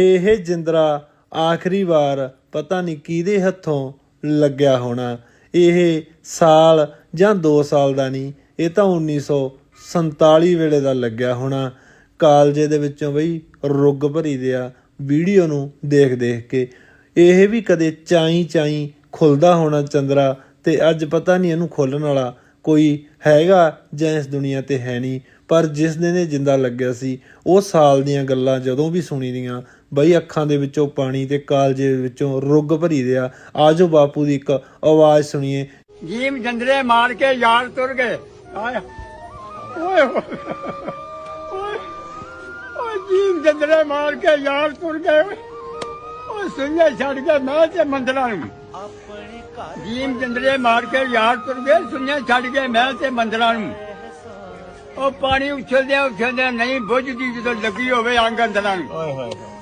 ਇਹ ਜਿੰਦਰਾ ਆਖਰੀ ਵਾਰ ਪਤਾ ਨਹੀਂ ਕਿਹਦੇ ਹੱਥੋਂ ਲੱਗਿਆ ਹੋਣਾ। ਇਹ ਸਾਲ ਜਾਂ 2 ਸਾਲ ਦਾ ਨਹੀਂ, ਇਹ ਤਾਂ 1947 ਵੇਲੇ ਦਾ ਲੱਗਿਆ ਹੋਣਾ। ਕਾਲਜੇ ਦੇ ਵਿੱਚੋਂ ਬਈ ਰੁੱਗ ਭਰੀ ਦੇ ਆ ਵੀਡੀਓ ਨੂੰ ਦੇਖ ਦੇਖ ਕੇ। ਇਹ ਵੀ ਕਦੇ ਚਾਈ ਚਾਈ ਖੁੱਲਦਾ ਹੋਣਾ ਚੰਦਰਾ ਤੇ ਅੱਜ ਪਤਾ ਨਹੀਂ ਇਹਨੂੰ ਖੋਲਣ ਵਾਲਾ ਕੋਈ ਹੈਗਾ ਜਾਂ ਇਸ ਦੁਨੀਆ ਤੇ ਹੈ ਨਹੀਂ, ਪਰ ਜਿਸ ਦਿਨ ਇਹ ਜਿੰਦਾ ਲੱਗਿਆ ਸੀ, ਉਹ ਸਾਲ ਦੀਆਂ ਗੱਲਾਂ ਜਦੋਂ ਵੀ ਸੁਣੀ ਦੀਆਂ ਬਈ ਅੱਖਾਂ ਦੇ ਵਿੱਚੋਂ ਪਾਣੀ ਤੇ ਕਾਲਜੇ ਦੇ ਵਿੱਚੋਂ ਰੁੱਗ ਭਰੀ ਦੇ ਆਜੋ ਬਾਪੂ ਦੀ ਇੱਕ ਆਵਾਜ਼ ਸੁਣੀਏ। ਜੀਮ ਜੰਦਰੇ ਮਾਰ ਕੇ ਯਾਰ ਤੁਰ ਗਏ। ਆਏ, ਓਏ ਓਏ ਜੀਮ ਜੰਦਰੇ ਮਾਰ ਕੇ ਯਾਰ ਤੁਰ ਗਏ। ਓਏ ਸੁਣਿਆ ਛੱਡ ਕੇ, ਮੈਂ ਤੇ ਮੰਦਰਾਂ ਨੂੰ। ਜੀਮ ਜੰਦਰੇ ਮਾਰ ਕੇ ਯਾਰ ਤੁਰ ਗਏ ਸੁਣਿਆ ਛੱਡ ਕੇ ਮੈਂ ਤੇ ਮੰਦਰਾਂ ਨੂੰ। ਉਹ ਪਾਣੀ ਉਛਲਦੇ ਉਛਲਦੇ ਨਹੀਂ ਬੁੱਝਦੀ ਜਦੋਂ ਲੱਗੀ ਹੋਵੇ ਅੰਗ ਅੰਦਰਾਂ ਨੂੰ।